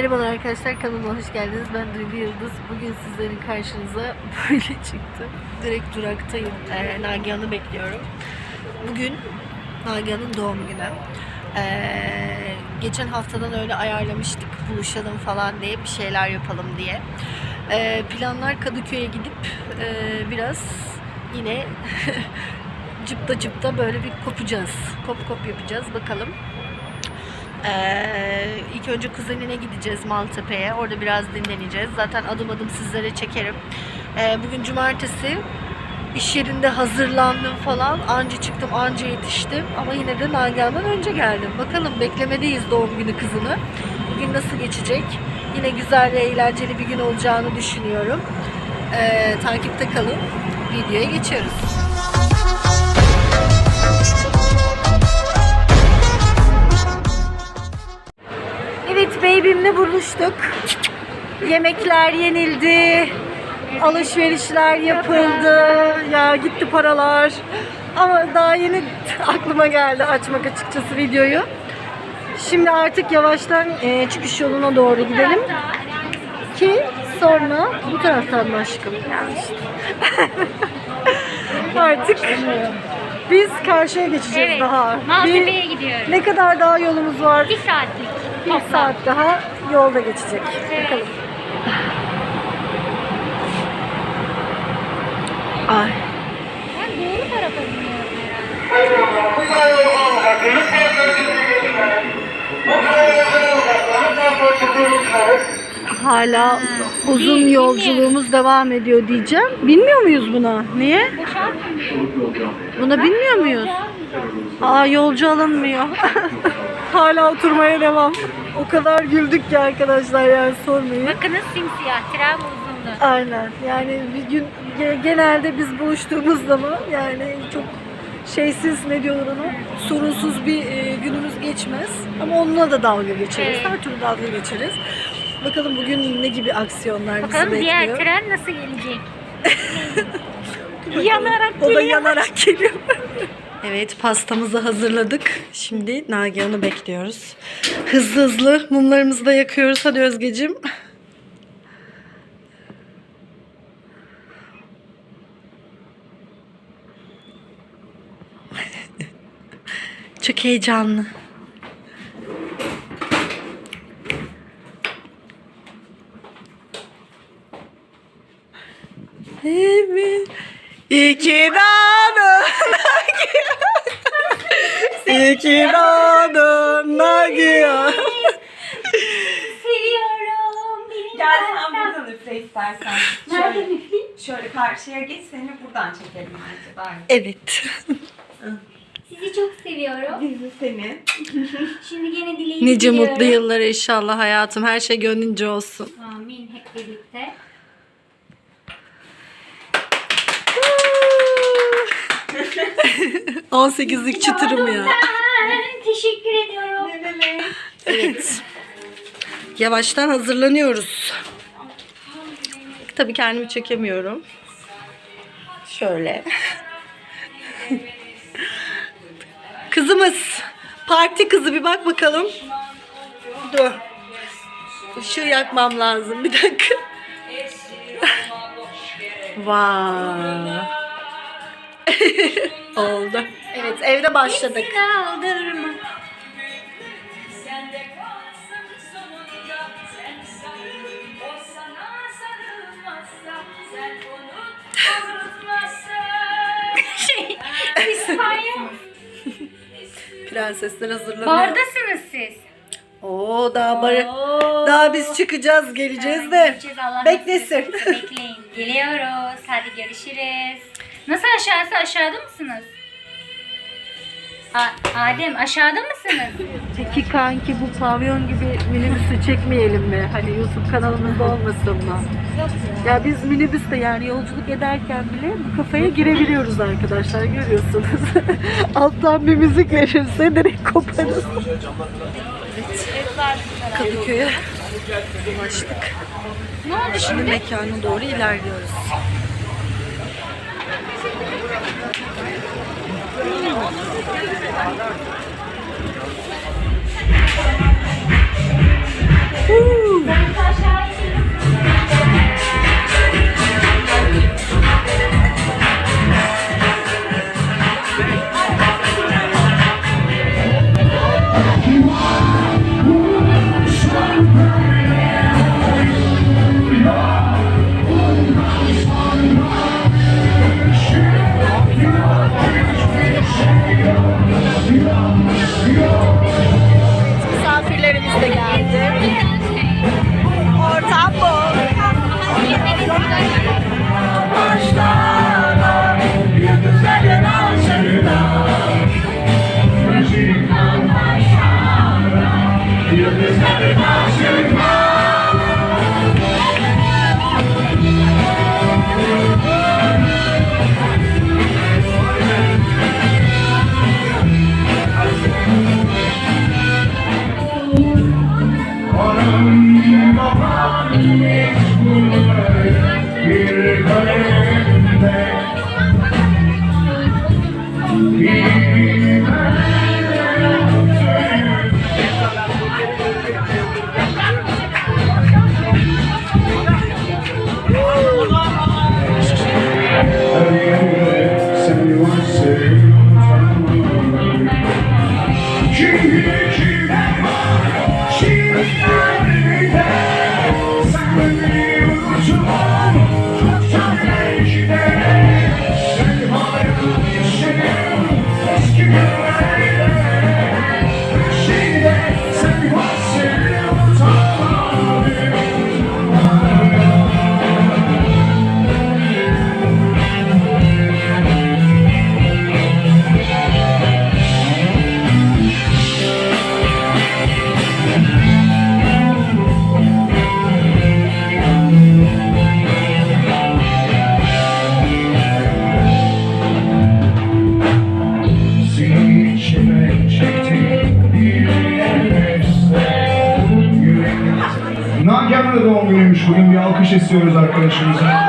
Merhabalar arkadaşlar kanalıma hoş geldiniz. Ben Duygu Yıldız. Bugün sizlerin karşınıza böyle çıktım. Direkt duraktayım. Ee, Nagihan'ı bekliyorum. Bugün Nagihan'ın doğum günü. Ee, geçen haftadan öyle ayarlamıştık buluşalım falan diye bir şeyler yapalım diye. Ee, planlar Kadıköy'e gidip e, biraz yine cıpta cıpta böyle bir kopacağız. Kop kop yapacağız bakalım. Ee, ilk önce kuzenine gideceğiz Maltepe'ye. Orada biraz dinleneceğiz. Zaten adım adım sizlere çekerim. Ee, bugün cumartesi. İş yerinde hazırlandım falan. Anca çıktım, anca yetiştim. Ama yine de Nagihan'dan önce geldim. Bakalım beklemedeyiz doğum günü kızını. Bugün nasıl geçecek? Yine güzel ve eğlenceli bir gün olacağını düşünüyorum. Ee, takipte kalın. Videoya geçiyoruz. Evet baby'imle buluştuk. Yemekler yenildi. Alışverişler yapıldı. Ya gitti paralar. Ama daha yeni aklıma geldi açmak açıkçası videoyu. Şimdi artık yavaştan e, çıkış yoluna doğru gidelim. Ki sonra bu taraftan aşkım? Yanlış. artık biz karşıya geçeceğiz Evet. daha. Maltepe'ye gidiyoruz. ne kadar daha yolumuz var? Bir saatlik. Bir toplam. saat daha yolda geçecek. Evet. Bakalım. Ay. Ben doğru tarafa biniyorum. Hala uzun Bil- yolculuğumuz devam ediyor diyeceğim. Bilmiyor muyuz buna? Niye? Buna bilmiyor muyuz? Aa yolcu alınmıyor. Hala oturmaya devam. O kadar güldük ki arkadaşlar yani sormayın. Bakınız simsiyah. Tren uzundu. Aynen. Yani bir gün ge- genelde biz buluştuğumuz zaman yani çok şeysiz ne diyorlar ona sorunsuz bir e, günümüz geçmez. Ama onunla da dalga geçeriz. Evet. Her türlü dalga geçeriz. Bakalım bugün ne gibi aksiyonlar Bakalım bizi diğer bekliyor. tren nasıl gelecek? Yanarak O da geliyor. yanarak geliyor. Evet pastamızı hazırladık. Şimdi Nagihan'ı bekliyoruz. Hızlı hızlı mumlarımızı da yakıyoruz. Hadi Özgeciğim. Çok heyecanlı. Evet. İki doğdun İki doğdun Nagihan. Seviyorum. Beni Gel sen buradan üfle istersen. Nerede Şöyle, şöyle karşıya geç seni buradan çekelim bence daha iyi. Evet. Sizi çok seviyorum. Biz de seni. Şimdi gene dileğimi Nice diliyorum. mutlu yıllar inşallah hayatım. Her şey gönlünce olsun. Amin hep birlikte. 18'lik çıtırım ya. Teşekkür ediyorum. Evet. Yavaştan hazırlanıyoruz. Tabii kendimi çekemiyorum. Şöyle. Kızımız. Parti kızı bir bak bakalım. Dur. Işığı yakmam lazım. Bir dakika. Vay. Oldu. Evet evde başladık. Şey, İspanya. Prensesler hazırlanıyor. Bardasınız siz. Oo daha barı. Oo. Daha biz çıkacağız, geleceğiz Ay, de. gideceğiz, Allah Beklesin. etsin. Bekleyin. Geliyoruz. Hadi görüşürüz. Nasıl aşağısı? Aşağıda mısınız? A- Adem aşağıda mısınız? Peki kanki bu pavyon gibi minibüsü çekmeyelim mi? Hani YouTube kanalımızda olmasın mı? Ya biz minibüste yani yolculuk ederken bile bu kafaya girebiliyoruz arkadaşlar görüyorsunuz. Alttan bir müzik verirse direkt koparız. Kadıköy'e ulaştık. ne oldu Şimdi şimdi? mekana doğru ilerliyoruz. decorations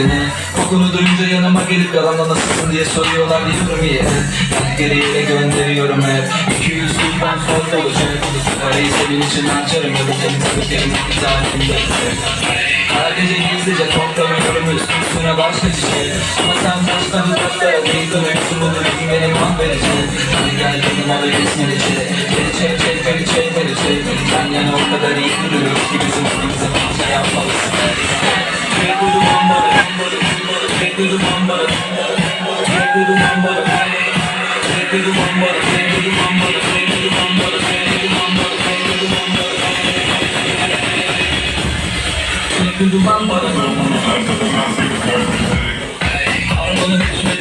yeğeni Kokunu duyunca yanıma gelip yalanla nasılsın diye soruyorlar diyorum yeğeni Ben geriye gönderiyorum hep. 200 kupon son dolu Parayı senin için harcarım ya da seni tanıklarım bir tanemde Sadece gizlice toplamıyorum üstüne başka çiçeği Ama sen baştan uzaklara değil dönüyorsun bunu beni mahvedici Hadi gel benim alayım seni içeri Geri çek çek beni çek beni çek. Sen yana o kadar iyi duruyoruz ki bizim aklımıza bir şey yapmalısın. I'm gonna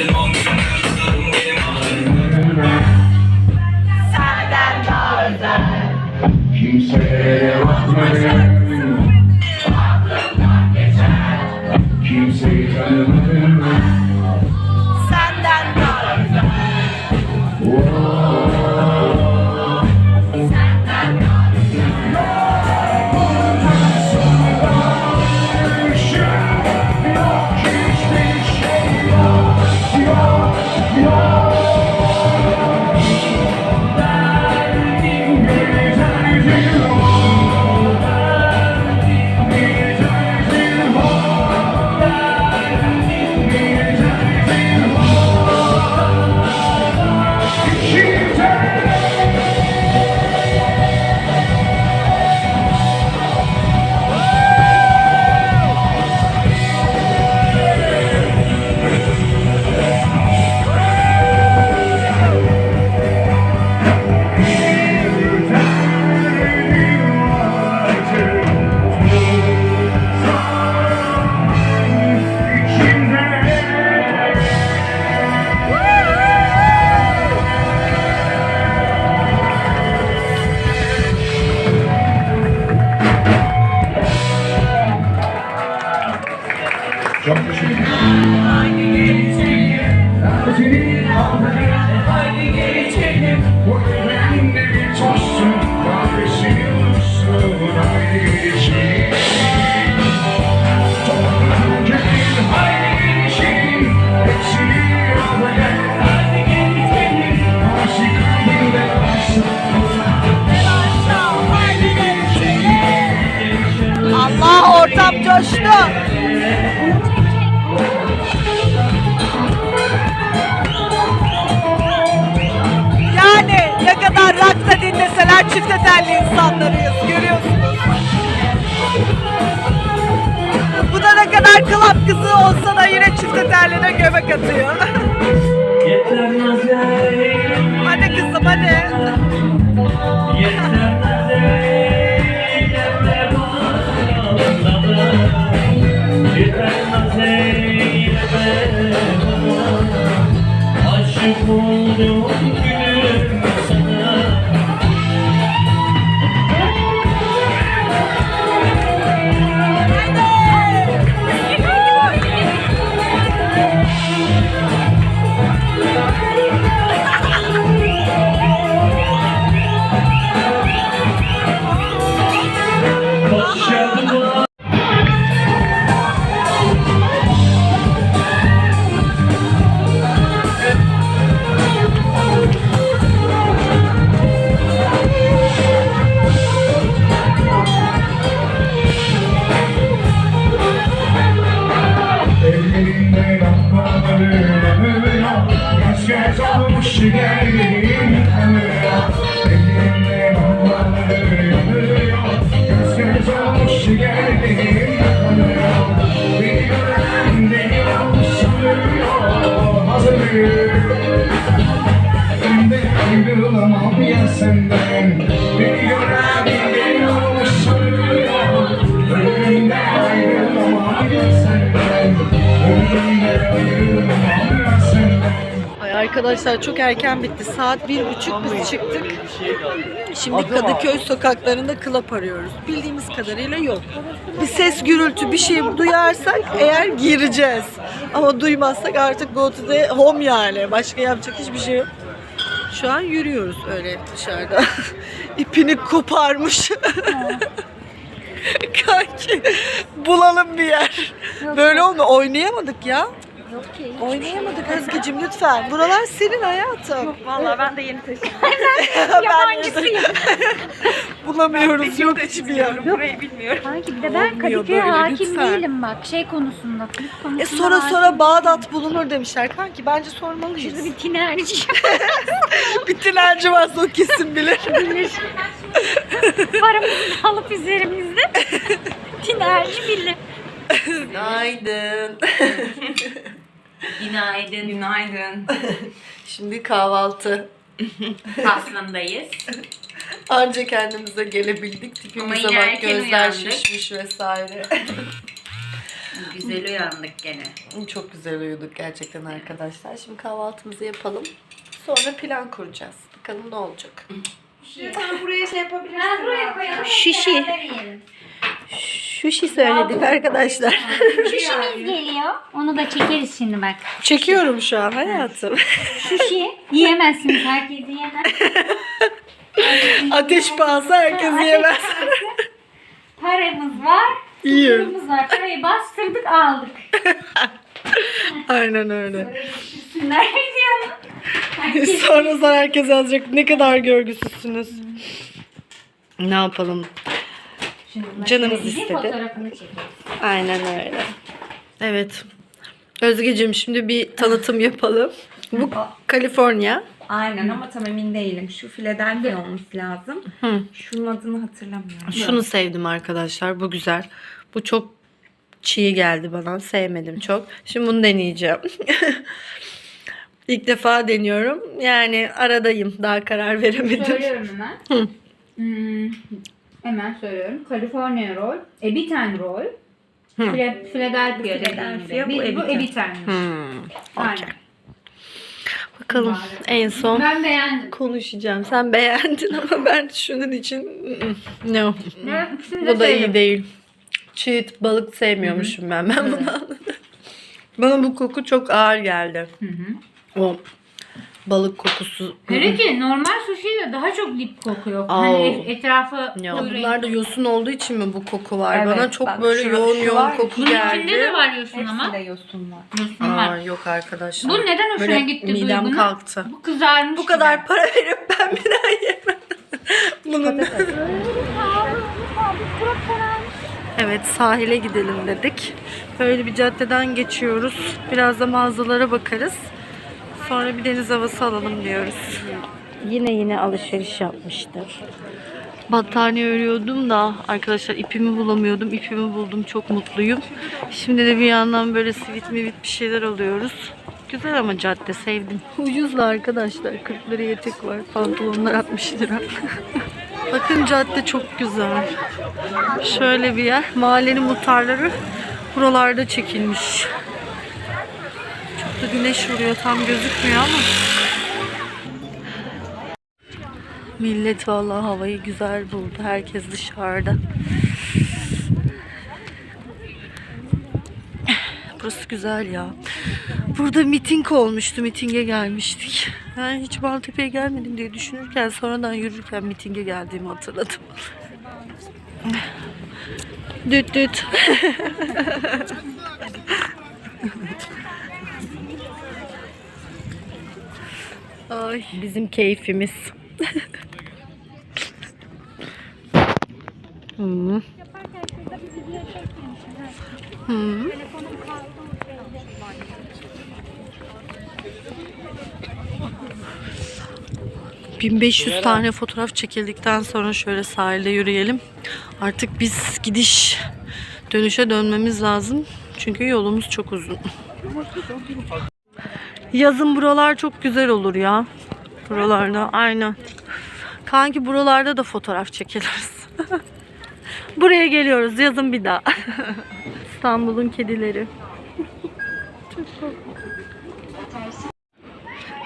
coştu. Yani ne kadar rock'ta dinleseler çifte telli insanlarıyız görüyorsunuz. Bu da ne kadar club kızı olsa da yine çifte telline göbek atıyor. Hadi kızım hadi. Aşık oldum arkadaşlar çok erken bitti. Saat bir buçuk biz çıktık. Şimdi Kadıköy sokaklarında club arıyoruz. Bildiğimiz kadarıyla yok. Bir ses gürültü bir şey duyarsak eğer gireceğiz. Ama duymazsak artık go to the home yani. Başka yapacak hiçbir şey yok. Şu an yürüyoruz öyle dışarıda. İpini koparmış. Kanki bulalım bir yer. Böyle olma oynayamadık ya. Yok ki. Oynayamadık Özgeciğim lütfen. Buralar senin hayatım. Vallahi ben de yeni taşındım. Yabancısıyım. Bulamıyoruz yok hiçbir yer. Burayı bilmiyorum. Sanki bir de ben Olmuyor Kadıköy'e böyle, hakim lütfen. değilim bak. Şey konusunda. kulüp konusunda E sonra hakim sonra Bağdat bulunur demişler. Kanki bence sormalıyız. Şurada bir tinerci bir tinerci varsa o kesin bilir. bilir. Paramızı alıp üzerimizde tinerci bilir. Günaydın. Günaydın. Günaydın. Şimdi kahvaltı. Taslındayız. Anca kendimize gelebildik. Ama Tipimize yine bak erken gözler uyandık. şişmiş vesaire. Güzel uyandık gene. Çok güzel uyuduk gerçekten arkadaşlar. Şimdi kahvaltımızı yapalım. Sonra plan kuracağız. Bakalım ne olacak. Sen buraya şey yapabilirsin. Buraya koyalım. Şişi. Şuşi söyledik arkadaşlar. Şişimiz geliyor. Onu da çekeriz şimdi bak. Çekiyorum şu an hayatım. Şişi yiyemezsiniz. Herkes yiyemez. Ateş pahası herkes yemez. Paramız var. Yiyor. Paramız var. Parayı bastırdık aldık. Aynen öyle. Sonra herkes yazacak ne kadar görgüsüzsünüz. Ne yapalım? Canımız Bir istedi. fotoğrafını çekelim. Aynen öyle. Evet. Özgeciğim şimdi bir tanıtım yapalım. Bu Kaliforniya. Aynen ama tam emin değilim. Şu Philadelphia olması lazım. Hı. Şunun adını hatırlamıyorum. Şunu sevdim arkadaşlar. Bu güzel. Bu çok çiğ geldi bana. Sevmedim çok. Şimdi bunu deneyeceğim. İlk defa deniyorum. Yani aradayım. Daha karar veremedim. Söylüyorum hemen. Hı. Hmm, hemen söylüyorum. California roll, Ebitan roll, Phila- Philadelphia Philadelphia, dediğim gibi. bu Biz bu Ebitan. Ebitan. Hmm. Aynen. Bakalım en son Ben beğendim. konuşacağım. Sen beğendin ama ben şunun için ı-ı, no. Ne? İkisini de Bu da iyi sevdim. değil. Çiğ balık sevmiyormuşum ben. Ben bunu anladım. Bana bu koku çok ağır geldi. O balık kokusu. Hele ki normal sushi de daha çok dip kokuyor. Aa. Hani et- etrafı Ya bunlar da yosun olduğu için mi bu koku var? Evet, Bana çok bak böyle şu- yoğun şu yoğun var koku Bunun içinde de geldi. var yosun ama. Hepsinde yosun var. Yosun Aa, var. yok arkadaşlar. Bu neden hoşuna Böyle gitti midem Duygu'nun? kalktı. Bu kızarmış Bu kadar para verip ben bir daha yemem. Bunun Evet sahile gidelim dedik. Böyle bir caddeden geçiyoruz. Biraz da mağazalara bakarız. Sonra bir deniz havası alalım diyoruz. Yine yine alışveriş yapmıştır. Battaniye örüyordum da arkadaşlar ipimi bulamıyordum. İpimi buldum. Çok mutluyum. Şimdi de bir yandan böyle sivit mivit bir şeyler alıyoruz. Güzel ama cadde sevdim. Ucuzla arkadaşlar. 40 liraya etek var. Pantolonlar 60 lira. Bakın cadde çok güzel. Şöyle bir yer. Mahallenin muhtarları buralarda çekilmiş. Çok da güneş vuruyor. Tam gözükmüyor ama. Millet vallahi havayı güzel buldu. Herkes dışarıda. Burası güzel ya. Burada miting olmuştu. Mitinge gelmiştik. Ben hiç Maltepe'ye gelmedim diye düşünürken sonradan yürürken mitinge geldiğimi hatırladım. düt düt. Ay, bizim keyfimiz. Hı. Hı. 1500 tane fotoğraf çekildikten sonra şöyle sahilde yürüyelim. Artık biz gidiş dönüşe dönmemiz lazım. Çünkü yolumuz çok uzun. Yazın buralar çok güzel olur ya. Buralarda aynen. Kanki buralarda da fotoğraf çekiliriz. Buraya geliyoruz yazın bir daha. İstanbul'un kedileri.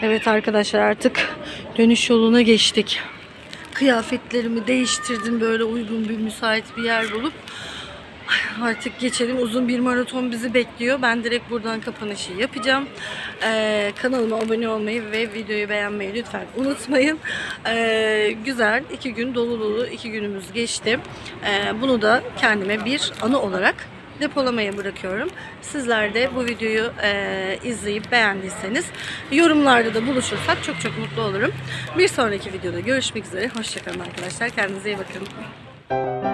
Evet arkadaşlar artık dönüş yoluna geçtik. Kıyafetlerimi değiştirdim böyle uygun bir müsait bir yer bulup artık geçelim. Uzun bir maraton bizi bekliyor. Ben direkt buradan kapanışı yapacağım. Ee, kanalıma abone olmayı ve videoyu beğenmeyi lütfen unutmayın. Ee, güzel iki gün dolu dolu iki günümüz geçti. Ee, bunu da kendime bir anı olarak depolamaya bırakıyorum. Sizler de bu videoyu e, izleyip beğendiyseniz yorumlarda da buluşursak çok çok mutlu olurum. Bir sonraki videoda görüşmek üzere. Hoşçakalın arkadaşlar. Kendinize iyi bakın.